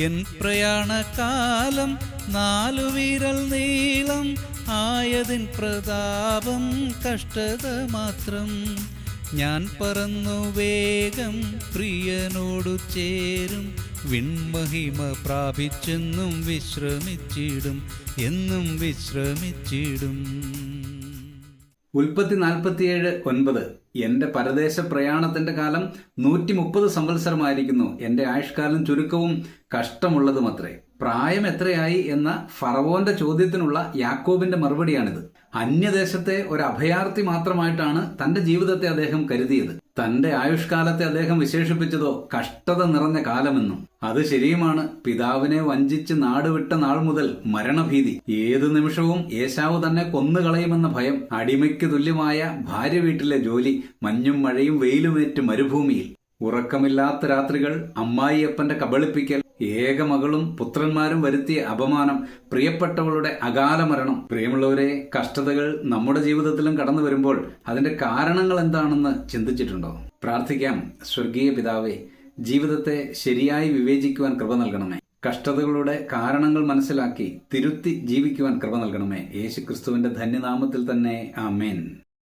N പ്രയാണകാലം നാലു വിരൽ നീളം ആയതിൻ പ്രതാപം കഷ്ടത മാത്രം. ഞാൻ പറന്നു വേഗം പ്രിയനോടു ചേരും. വിൺമഹിമ പ്രാപിച്ചെന്നും വിശ്രമിച്ചിടും. എന്നും വിശ്രമിച്ചിടും. ഉൽപ്പത്തി നാൽപ്പത്തിയേഴ് ഒൻപത്. എന്റെ പരദേശ പ്രയാണത്തിന്റെ കാലം നൂറ്റി മുപ്പത് സംവത്സരമായിരിക്കുന്നു. എന്റെ ആയുഷ്കാലം ചുരുക്കവും കഷ്ടമുള്ളതുമത്രേ. പ്രായം എത്രയായി എന്ന ഫറവോന്റെ ചോദ്യത്തിനുള്ള യാക്കോബിന്റെ മറുപടിയാണിത്. അന്യദേശത്തെ ഒരു അഭയാർത്ഥി മാത്രമായിട്ടാണ് തന്റെ ജീവിതത്തെ അദ്ദേഹം കരുതിയത്. തന്റെ ആയുഷ്കാലത്തെ അദ്ദേഹം വിശേഷിപ്പിച്ചതോ കഷ്ടത നിറഞ്ഞ കാലമെന്നും. അത് ശരിയുമാണ് പിതാവിനെ വഞ്ചിച്ച് നാടുവിട്ട നാൾ മുതൽ മരണഭീതി. ഏതു നിമിഷവും ഏശാവ് തന്നെ കൊന്നുകളയുമെന്ന ഭയം അടിമയ്ക്ക് തുല്യമായ ഭാര്യ വീട്ടിലെ ജോലി മഞ്ഞും മഴയും വെയിലുമേറ്റ് മരുഭൂമിയിൽ. ഉറക്കമില്ലാത്ത രാത്രികൾ അമ്മായിയപ്പന്റെ കബളിപ്പിക്കൽ ഏക മകളും പുത്രന്മാരും വരുത്തിയ അപമാനം പ്രിയപ്പെട്ടവളുടെ അകാല മരണം. പ്രിയമുള്ളവരെ കഷ്ടതകൾ നമ്മുടെ ജീവിതത്തിലും കടന്നു വരുമ്പോൾ അതിന്റെ കാരണങ്ങൾ എന്താണെന്ന് ചിന്തിച്ചിട്ടുണ്ടോ? പ്രാർത്ഥിക്കാം. സ്വർഗീയ പിതാവേ ജീവിതത്തെ ശരിയായി വിവേചിക്കുവാൻ കൃപ നൽകണമേ. കഷ്ടതകളുടെ കാരണങ്ങൾ മനസ്സിലാക്കി തിരുത്തി ജീവിക്കുവാൻ കൃപ നൽകണമേ. യേശു ക്രിസ്തുവിന്റെ ധന്യനാമത്തിൽ തന്നെ ആമേൻ.